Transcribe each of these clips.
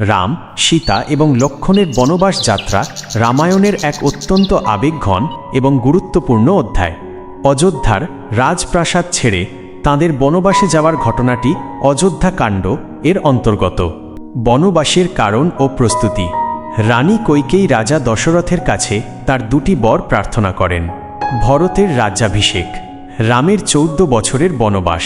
রাম, সীতা এবং লক্ষণের বনবাস যাত্রা রামায়ণের এক অত্যন্ত আবেগঘন এবং গুরুত্বপূর্ণ অধ্যায়। অযোধ্যার রাজপ্রাসাদ ছেড়ে তাঁদের বনবাসে যাওয়ার ঘটনাটি অযোধ্যা কাণ্ড এর অন্তর্গত। বনবাসের কারণ ও প্রস্তুতি। রানী কৈকেয়ী রাজা দশরথের কাছে তার দুটি বর প্রার্থনা করেন। ভরতের রাজ্যাভিষেক, রামের চৌদ্দ বছরের বনবাস।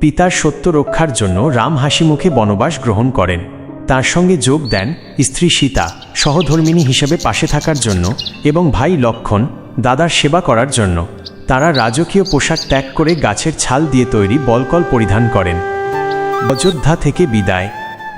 পিতার সত্য রক্ষার জন্য রাম হাসিমুখে বনবাস গ্রহণ করেন। তার সঙ্গে যোগ দেন স্ত্রী সীতা সহধর্মিণী হিসেবে পাশে থাকার জন্য এবং ভাই লক্ষণ, দাদার সেবা করার জন্য। তারা রাজকীয় পোশাক ত্যাগ করে গাছের ছাল দিয়ে তৈরি বলকল পরিধান করেন। অযোধ্যা থেকে বিদায়।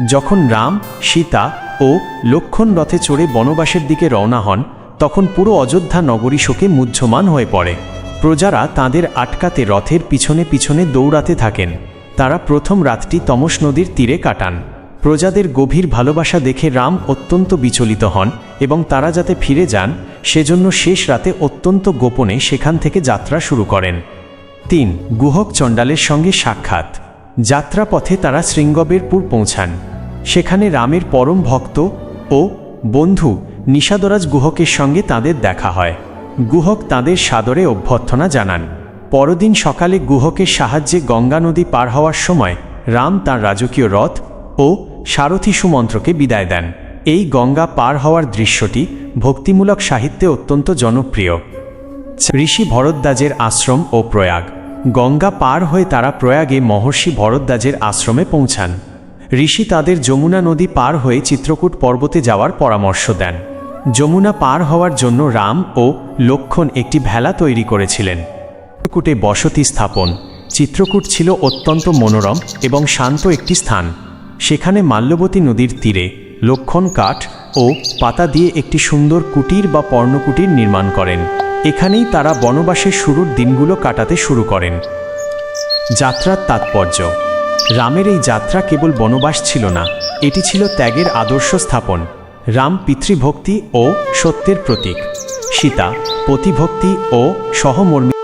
যখন রাম, সীতা ও লক্ষণ রথে চড়ে বনবাসের দিকে রওনা হন, তখন পুরো অযোধ্যা নগরী শোকে মুহ্যমান হয়ে পড়ে। প্রজারা তাদের আটকাতে রথের পিছনে পিছনে দৌড়াতে থাকেন। তারা প্রথম রাতটি তমস নদীর তীরে কাটান। প্রজাদের গভীর ভালোবাসা দেখে রাম অত্যন্ত বিচলিত হন এবং তারা যাতে ফিরে যান, সেজন্য শেষ রাতে অত্যন্ত গোপনে সেখান থেকে যাত্রা শুরু করেন। তিন, গুহক চণ্ডালের সঙ্গে সাক্ষাৎ। যাত্রাপথে তারা শৃঙ্গবেরপুর পৌঁছান। সেখানে রামের পরম ভক্ত ও বন্ধু নিষাদরাজ গুহকের সঙ্গে তাদের দেখা হয়। গুহক তাদের সাদরে অভ্যর্থনা জানান। পরদিন সকালে গুহকের সাহায্যে গঙ্গা নদী পার হওয়ার সময় রাম তার রাজকীয় রথ ও সারথী সুমন্ত্রকে বিদায় দেন। এই গঙ্গা পার হওয়ার দৃশ্যটি ভক্তিমূলক সাহিত্যে অত্যন্ত জনপ্রিয়। ঋষি ভরদ্বাজের আশ্রম ও প্রয়াগ। গঙ্গা পার হয়ে তারা প্রয়াগে মহর্ষি ভরদ্বাজের আশ্রমে পৌঁছান। ঋষি তাদের যমুনা নদী পার হয়ে চিত্রকূট পর্বতে যাওয়ার পরামর্শ দেন। যমুনা পার হওয়ার জন্য রাম ও লক্ষণ একটি ভেলা তৈরি করেছিলেন। চিত্রকূটে বসতি স্থাপন। চিত্রকূট ছিল অত্যন্ত মনোরম এবং শান্ত একটি স্থান। সেখানে মাল্যবতী নদীর তীরে লক্ষণ কাঠ ও পাতা দিয়ে একটি সুন্দর কুটির বা পর্ণকুটির নির্মাণ করেন। এখানেই তারা বনবাসের শুরুর দিনগুলো কাটাতে শুরু করেন। যাত্রার তাৎপর্য। রামের এই যাত্রা কেবল বনবাস ছিল না, এটি ছিল ত্যাগের আদর্শ স্থাপন, রাম পিতৃভক্তি ও সত্যের প্রতীক। সীতা, পতিভক্তি ও সহমর্মী